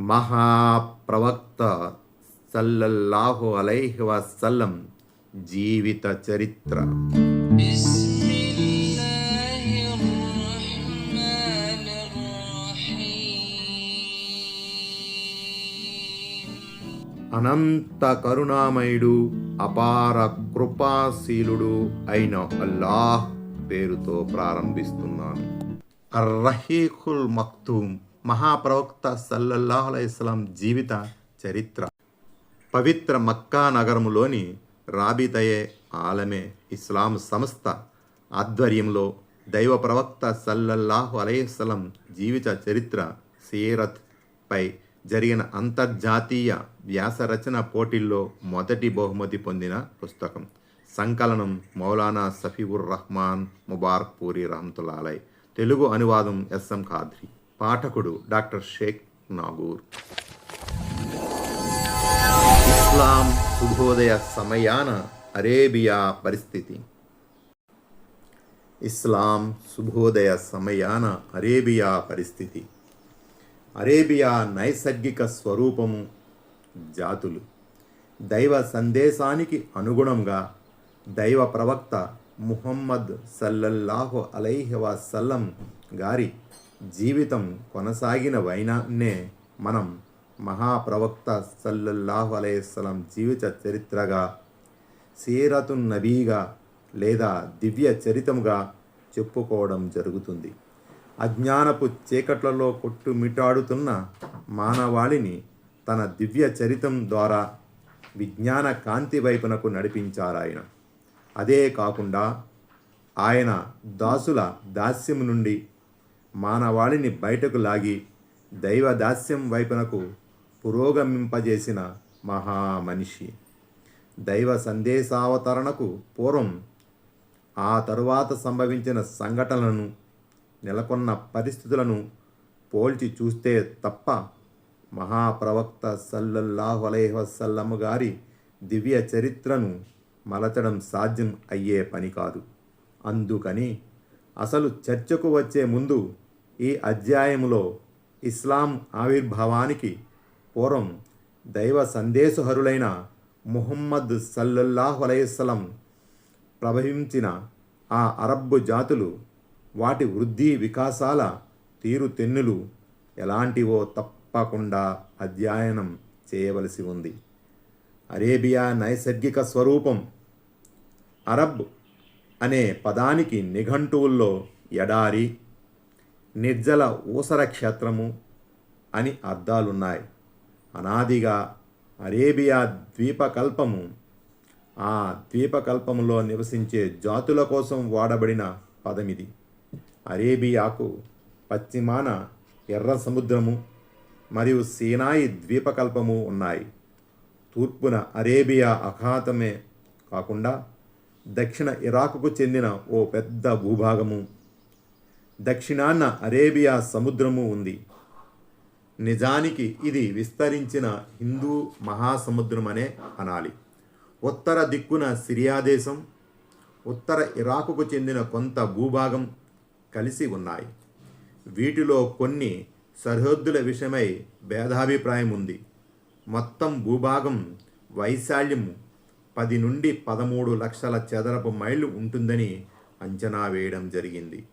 మహాప్రవక్త సల్లల్లాహు అలైహి వసల్లం జీవిత చరిత్ర. అనంత కరుణామయుడు అపార కృపాశీలుడు అయిన అల్లాహ్ పేరుతో ప్రారంభిస్తున్నాను. అర్రహీఖుల్ మక్తూమ్. మహాప్రవక్త సల్లల్లాహు అలైస్లాం జీవిత చరిత్ర. పవిత్ర మక్కా నగరములోని రాబితయే ఆలమే ఇస్లాం సంస్థ ఆధ్వర్యంలో దైవ ప్రవక్త సల్లల్లాహు అలైస్లం జీవిత చరిత్ర సీరత్ పై జరిగిన అంతర్జాతీయ వ్యాసరచన పోటీల్లో మొదటి బహుమతి పొందిన పుస్తకం. సంకలనం మౌలానా సఫీవుర్ రహమాన్ ముబార్క్ పూరి రహమతుల్లాలై తెలుగు అనువాదం ఎస్ఎం ఖాద్రి. పాఠకుడు డాక్టర్ షేక్ నాగూర్. ఇస్లాం శుభోదయ సమయాన అరేబియా పరిస్థితి. ఇస్లాం శుభోదయ సమయాన అరేబియా పరిస్థితి. అరేబియా నైసర్గిక స్వరూపము జాతులు. దైవ సందేశానికి అనుగుణంగా దైవ ప్రవక్త ముహమ్మద్ సల్లల్లాహు అలైహి వసల్లం గారి జీవితం కొనసాగిన వైనాన్నే మనం మహాప్రవక్త సల్లల్లాహు అలైస్లం జీవిత చరిత్రగా సీరతున్ నబీగా లేదా దివ్య చరితముగా చెప్పుకోవడం జరుగుతుంది. అజ్ఞానపు చీకట్లలో కొట్టుమిటాడుతున్న మానవాళిని తన దివ్య చరితం ద్వారా విజ్ఞాన కాంతి వైపునకు నడిపించారాయన. అదే కాకుండా ఆయన దాసుల దాస్యం నుండి మానవాళిని బయటకు లాగి దైవ దాస్యం వైపునకు పురోగమింపజేసిన మహామనిషి. దైవ సందేశావతరణకు పూర్వం ఆ తరువాత సంభవించిన సంఘటనలను నెలకొన్న పరిస్థితులను పోల్చి చూస్తే తప్ప మహాప్రవక్త సల్లల్లాహు అలైహి గారి దివ్య చరిత్రను మలచడం సాధ్యం అయ్యే పని కాదు. అందుకని అసలు చర్చకు వచ్చే ముందు ఈ అధ్యాయములో ఇస్లాం ఆవిర్భావానికి పూర్వం దైవ సందేశహరులైన ముహమ్మద్ సల్లల్లాహు అలైస్లం ప్రభవించిన ఆ అరబ్బు జాతులు వాటి వృద్ధి వికాసాల తీరుతెన్నులు ఎలాంటివో తప్పకుండా అధ్యయనం చేయవలసి ఉంది. అరేబియా నైసర్గిక స్వరూపం అరబ్ అనే పదానికి నిఘంటువుల్లో ఎడారి నిర్జల ఊసర క్షేత్రము అని అర్థాలున్నాయి అనాదిగా అరేబియా ద్వీపకల్పము ఆ ద్వీపకల్పములో నివసించే జాతుల కోసం వాడబడిన పదమిది. అరేబియాకు పశ్చిమాన ఎర్ర సముద్రము మరియు సీనాయి ద్వీపకల్పము ఉన్నాయి. తూర్పున అరేబియా అఖాతమే కాకుండా దక్షిణ ఇరాకుకు చెందిన ఓ పెద్ద భూభాగము దక్షిణాన అరేబియా సముద్రము ఉంది. నిజానికి ఇది విస్తరించిన హిందూ మహాసముద్రం అనే అనాలి. ఉత్తర దిక్కున సిరియా దేశం ఉత్తర ఇరాకుకు చెందిన కొంత భూభాగం కలిసి ఉన్నాయి. వీటిలో కొన్ని సరిహద్దుల విషయమై భేదాభిప్రాయం ఉంది. మొత్తం భూభాగం వైశాల్యం పది నుండి పదమూడు లక్షల చదరపు మైళ్ళు ఉంటుందని అంచనా వేయడం జరిగింది.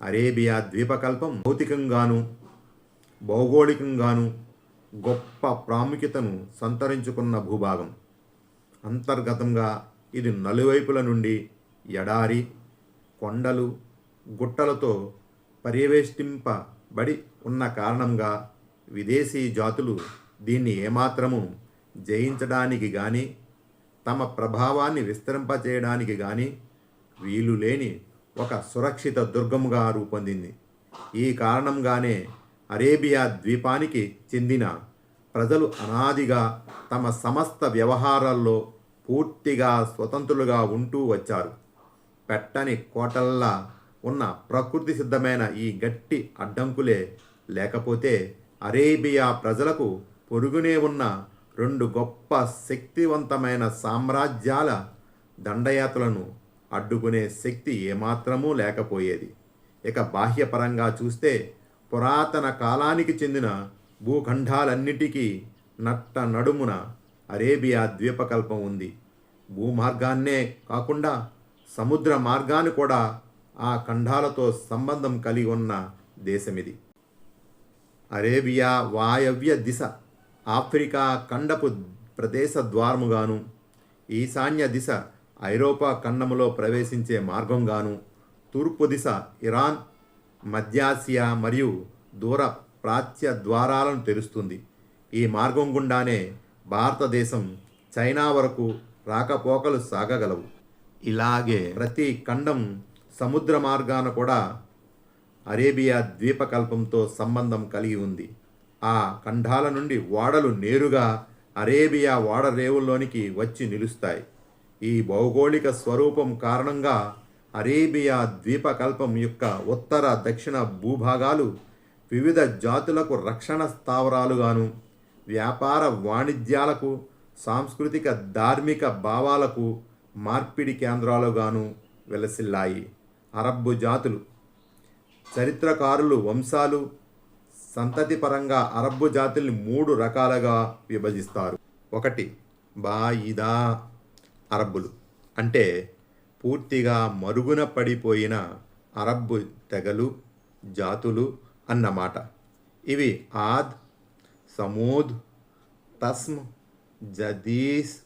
అరేబియా ద్వీపకల్పం భౌతికంగాను భౌగోళికంగాను గొప్ప ప్రాముఖ్యతను సంతరించుకున్న భూభాగం. అంతర్గతంగా ఇది నలువైపుల నుండి ఎడారి కొండలు గుట్టలతో పర్యవేష్టింపబడి ఉన్న కారణంగా విదేశీ జాతులు దీన్ని ఏమాత్రము జయించడానికి కానీ తమ ప్రభావాన్ని విస్తరింపచేయడానికి కానీ వీలు లేని ఒక సురక్షిత దుర్గముగా రూపొందింది. ఈ కారణంగానే అరేబియా ద్వీపానికి చెందిన ప్రజలు అనాదిగా తమ సమస్త వ్యవహారాల్లో పూర్తిగా స్వతంత్రులుగా ఉంటూ వచ్చారు. పెట్టని కోటల్లా ఉన్న ప్రకృతి సిద్ధమైన ఈ గట్టి అడ్డంకులే లేకపోతే అరేబియా ప్రజలకు పొరుగునే ఉన్న రెండు గొప్ప శక్తివంతమైన సామ్రాజ్యాల దండయాత్రలను అడ్డుకునే శక్తి ఏమాత్రమూ లేకపోయేది. ఇక బాహ్యపరంగా చూస్తే పురాతన కాలానికి చెందిన భూఖండాలన్నిటికీ నట్ట నడుమున అరేబియా ద్వీపకల్పం ఉంది. భూమార్గాన్నే కాకుండా సముద్ర మార్గాన్ని కూడా ఆ ఖండాలతో సంబంధం కలిగి ఉన్న దేశమిది. అరేబియా వాయవ్య దిశ ఆఫ్రికా ఖండపు ప్రదేశ ద్వారముగాను ఈశాన్య దిశ ఐరోపా ఖండములో ప్రవేశించే మార్గంగాను తూర్పు దిశ ఇరాన్ మధ్యాసియా మరియు దూర ప్రాచ్య ద్వారాలను తెరుస్తుంది. ఈ మార్గం గుండానే భారతదేశం చైనా వరకు రాకపోకలు సాగగలవు. ఇలాగే ప్రతి ఖండం సముద్ర మార్గాన కూడా అరేబియా ద్వీపకల్పంతో సంబంధం కలిగి ఉంది. ఆ ఖండాల నుండి ఓడలు నేరుగా అరేబియా ఓడరేవుల్లోనికి వచ్చి నిలుస్తాయి. ఈ భౌగోళిక స్వరూపం కారణంగా అరేబియా ద్వీపకల్పం యొక్క ఉత్తర దక్షిణ భూభాగాలు వివిధ జాతులకు రక్షణ స్థావరాలుగాను వ్యాపార వాణిజ్యాలకు సాంస్కృతిక ధార్మిక భావాలకు మార్పిడి కేంద్రాలుగాను వెలసిల్లాయి. అరబ్బు జాతులు చరిత్రకారులు వంశాలు సంతతి పరంగా అరబ్బు జాతుల్ని మూడు రకాలుగా విభజిస్తారు. ఒకటి బాయిదా. అరబ్బులు. అంటే పూర్తిగా మరుగున పడిపోయిన అరబ్బు తెగలు జాతులు అన్నమాట. ఇవి ఆద్ సమూద్ తస్మ్ జదీస్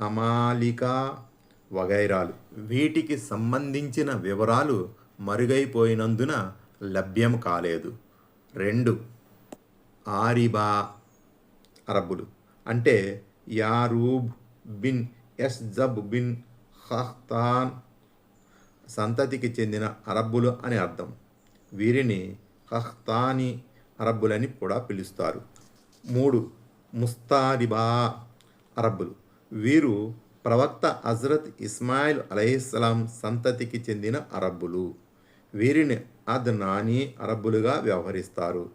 అమాలికా వగైరాలు. వీటికి సంబంధించిన వివరాలు మరుగైపోయినందున లభ్యం కాలేదు. రెండు ఆరిబా అరబ్బులు. అంటే యారూబ్ బిన్ ఎస్ జబ్ బిన్ ఖహ్తాన్ సంతతికి చెందిన అరబ్బులు అని అర్థం. వీరిని ఖహ్తానీ అరబ్బులని కూడా పిలుస్తారు. మూడు ముస్తారిబా అరబ్బులు. వీరు ప్రవక్త హజరత్ ఇస్మాయిల్ అలైహిస్సలాం సంతతికి చెందిన అరబ్బులు. వీరిని అద్ నాని అరబ్బులుగా వ్యవహరిస్తారు.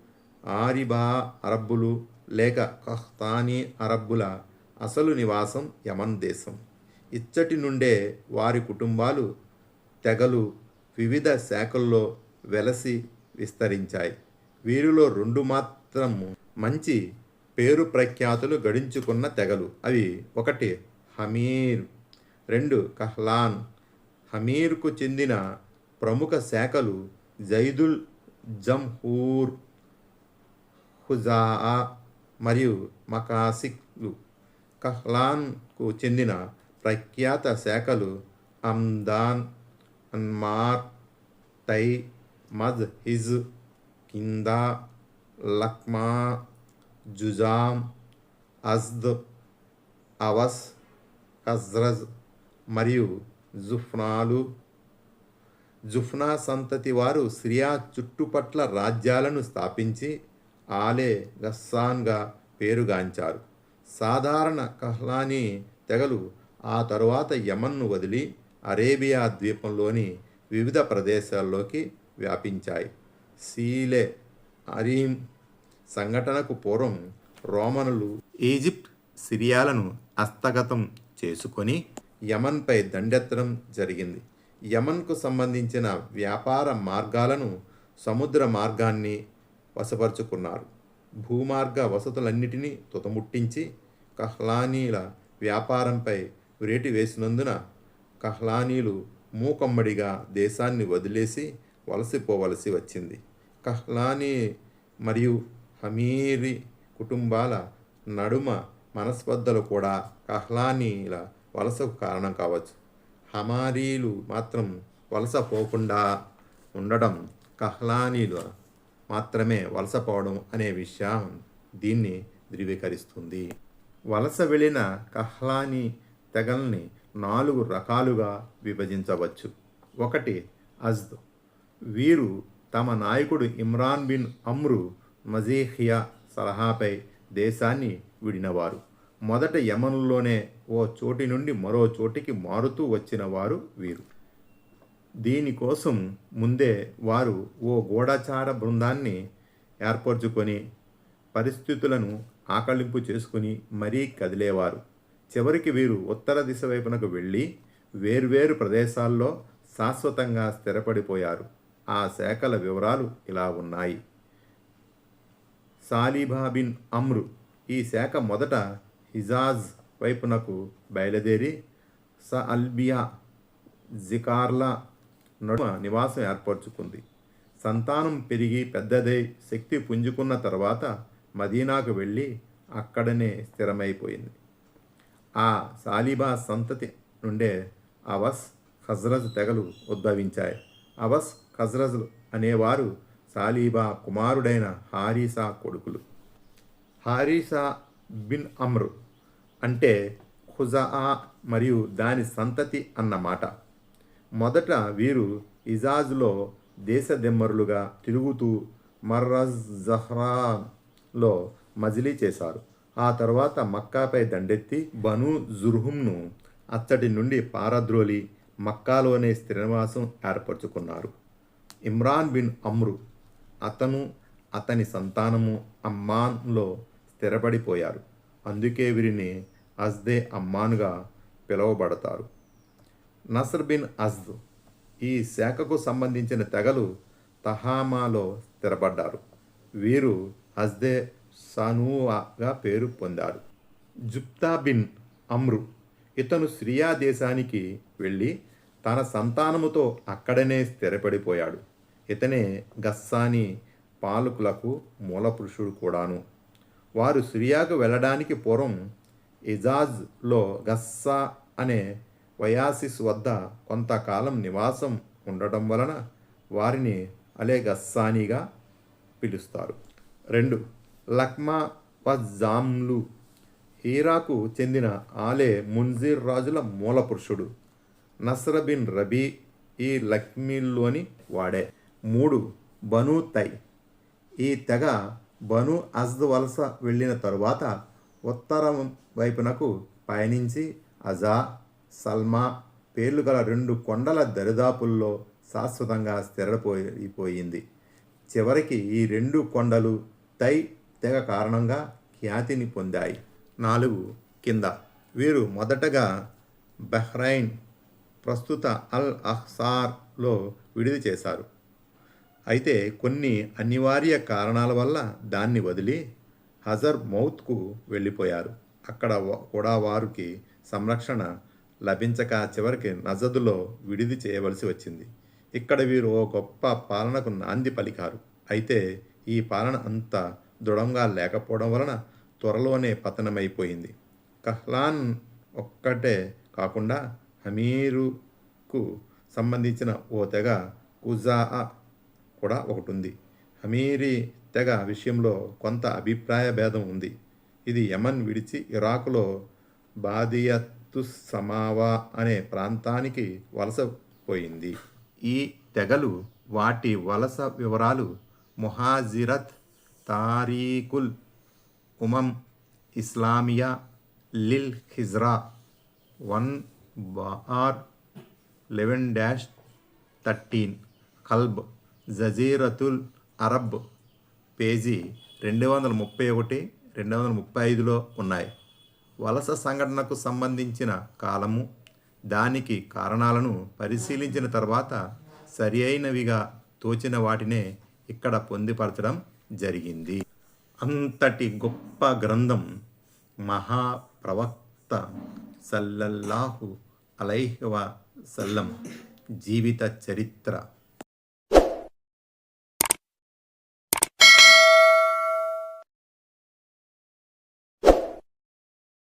ఆరిబా అరబ్బులు లేక కహ్తానీ అరబ్బుల అసలు నివాసం యమన్ దేశం. ఇచ్చటి నుండే వారి కుటుంబాలు తెగలు వివిధ శాఖల్లో వెలసి విస్తరించాయి. వీరిలో రెండు మాత్రం మంచి పేరు ప్రఖ్యాతులు గడించుకున్న తెగలు. అవి ఒకటి హమీర్ రెండు కహ్లాన్. హమీర్కు చెందిన ప్రముఖ శాఖలు జైదుల్ జంహూర్ హుజా మరియు మకాసిక్లు. కహ్లాన్కు చెందిన ప్రఖ్యాత శాఖలు అమ్దాన్ అన్మార్ తై మద్ హిజ్ కిందా లక్మా జుజాం అజ్ద్ అవస్ ఖజ్రజ్ మరియు జుఫ్నాలు. జుఫ్నా సంతతి వారు సిరియా చుట్టుపట్ల రాజ్యాలను స్థాపించి ఆలే గస్సాన్గా పేరుగాంచారు. సాధారణ కహ్లానీ తెగలు ఆ తరువాత యమన్ను వదిలి అరేబియా ద్వీపంలోని వివిధ ప్రదేశాల్లోకి వ్యాపించాయి. సీలే అరీం సంఘటనకు పూర్వం రోమనులు ఈజిప్ట్ సిరియాలను హస్తగతం చేసుకొని యమన్పై దండెత్తడం జరిగింది. యమన్కు సంబంధించిన వ్యాపార మార్గాలను సముద్ర మార్గాన్ని వశపరుచుకున్నారు. భూమార్గ వసతులన్నిటినీ తుతముట్టించి కహ్లానీల వ్యాపారంపై వ్రేటి వేసినందున కహ్లానీలు మూకమ్మడిగా దేశాన్ని వదిలేసి వలసిపోవలసి వచ్చింది. కహ్లానీ మరియు హమీరి కుటుంబాల నడుమ మనస్పర్ధలు కూడా కహ్లానీల వలసకు కారణం కావచ్చు. హమారీలు మాత్రం వలస పోకుండా ఉండడం కహ్లానీలు మాత్రమే వలసపోవడం అనే విషయం దీన్ని ధృవీకరిస్తుంది. వలస వెళ్ళిన కహ్లానీ తెగల్ని నాలుగు రకాలుగా విభజించవచ్చు. ఒకటి అజ్ద్. వీరు తమ నాయకుడు ఇమ్రాన్ బిన్ అమ్రు మజీహియా సలహాపై దేశాన్ని విడినవారు. మొదట యమన్లోనే ఓ చోటి నుండి మరో చోటికి మారుతూ వచ్చినవారు వీరు. దీనికోసం ముందే వారు ఓ గూఢచార బృందాన్ని ఏర్పరచుకొని పరిస్థితులను ఆకళింపు చేసుకుని మరీ కదిలేవారు. చివరికి వీరు ఉత్తర దిశ వైపునకు వెళ్ళి వేర్వేరు ప్రదేశాల్లో శాశ్వతంగా స్థిరపడిపోయారు. ఆ శాఖల వివరాలు ఇలా ఉన్నాయి. సాలిబా బిన్ అమ్రు ఈ శాఖ మొదట హిజాజ్ వైపునకు బయలుదేరి స అల్బియా జికార్లా నడుమ నివాసం ఏర్పరచుకుంది. సంతానం పెరిగి పెద్దదై శక్తి పుంజుకున్న తర్వాత మదీనాకు వెళ్ళి అక్కడనే స్థిరమైపోయింది. ఆ సాలిబా సంతతి నుండే అవస్ ఖజ్రజ్ తెగలు ఉద్భవించాయి. అవస్ ఖజ్రజ్ అనేవారు సాలీబా కుమారుడైన హారీసా కొడుకులు. హారీసా బిన్ అమ్రు అంటే ఖుజా మరియు దాని సంతతి అన్నమాట. మొదట వీరు ఇజాజ్లో దేశదెమ్మరులుగా తిరుగుతూ మర్రజ్ జహ్రాలో మజిలీ చేశారు. ఆ తర్వాత మక్కాపై దండెత్తి బను జుర్హుంను అచ్చటి నుండి పారద్రోలి మక్కాలోనే స్థిరనివాసం ఏర్పరచుకున్నారు. ఇమ్రాన్ బిన్ అమ్రు అతను అతని సంతానము అమ్మాన్లో స్థిరపడిపోయారు. అందుకే వీరిని అజ్దే అమ్మాన్గా పిలువబడతారు. నసర్ బిన్ అజ్ద్ ఈ శాఖకు సంబంధించిన తెగలు తహామాలో స్థిరపడ్డారు. వీరు హజ్దే సనూవాగా పేరు పొందారు. జుప్తా బిన్ అమ్రు ఇతను సిరియా దేశానికి వెళ్ళి తన సంతానముతో అక్కడనే స్థిరపడిపోయాడు. ఇతనే గస్సాని పాలకులకు మూలపురుషుడు కూడాను. వారు సిరియాకు వెళ్ళడానికి పూర్వం ఇజాజ్లో గస్సా అనే వయాసిస్ వద్ద కొంతకాలం నివాసం ఉండటం వలన వారిని అలే గస్సానీగా పిలుస్తారు. రెండు లక్మా వజామ్లు హీరాకు చెందిన ఆలే మున్జీర్ రాజుల మూలపురుషుడు. నస్ర బిన్ రబీ ఈ లక్మీల్లోని వాడే. మూడు బను తై. ఈ తెగ బను అజ్ద్ వలస వెళ్ళిన తరువాత ఉత్తరం వైపునకు పయనించి అజా సల్మా పేర్లు గల రెండు కొండల దరిదాపుల్లో శాశ్వతంగా స్థిరపోయిపోయింది చివరికి ఈ రెండు కొండలు తై తెగ కారణంగా ఖ్యాతిని పొందాయి. నాలుగు కింద. వీరు మొదటగా బహ్రైన్ ప్రస్తుత అల్ అహ్సార్లో విడిది చేశారు. అయితే కొన్ని అనివార్య కారణాల వల్ల దాన్ని వదిలి హజర్ మౌత్కు వెళ్ళిపోయారు. అక్కడ కూడా వారికి సంరక్షణ లభించక చివరికి నజదులో విడిది చేయవలసి వచ్చింది. ఇక్కడ వీరు ఓ గొప్ప పాలనకు నాంది పలికారు. అయితే ఈ పాలన అంత దృఢంగా లేకపోవడం వలన త్వరలోనే పతనమైపోయింది. కహ్లాన్ ఒక్కటే కాకుండా హమీరుకు సంబంధించిన ఓ తెగ కుజా కూడా ఒకటి ఉంది హమీరీ తెగ విషయంలో కొంత అభిప్రాయ భేదం ఉంది. ఇది యమన్ విడిచి ఇరాకులో బాదియత్ తుస్సమావా అనే ప్రాంతానికి వలస పోయింది. ఈ తెగలు వాటి వలస వివరాలు ముహాజిరత్ తారీకుల్ ఉమం ఇస్లామియా లిల్ hijra one bar eleven dash thirteen కల్బ్ జజీరతుల్ అరబ్ పేజీ రెండు వందల ముప్పై ఒకటి రెండు వందల ముప్పై ఐదులో ఉన్నాయి. వలస సంఘటనకు సంబంధించిన కాలము దానికి కారణాలను పరిశీలించిన తర్వాత సరి అయినవిగా తోచిన వాటినే ఇక్కడ పొందిపరచడం జరిగింది. అంతటి గొప్ప గ్రంథం మహాప్రవక్త సల్లల్లాహు అలైహ సల్లం జీవిత చరిత్ర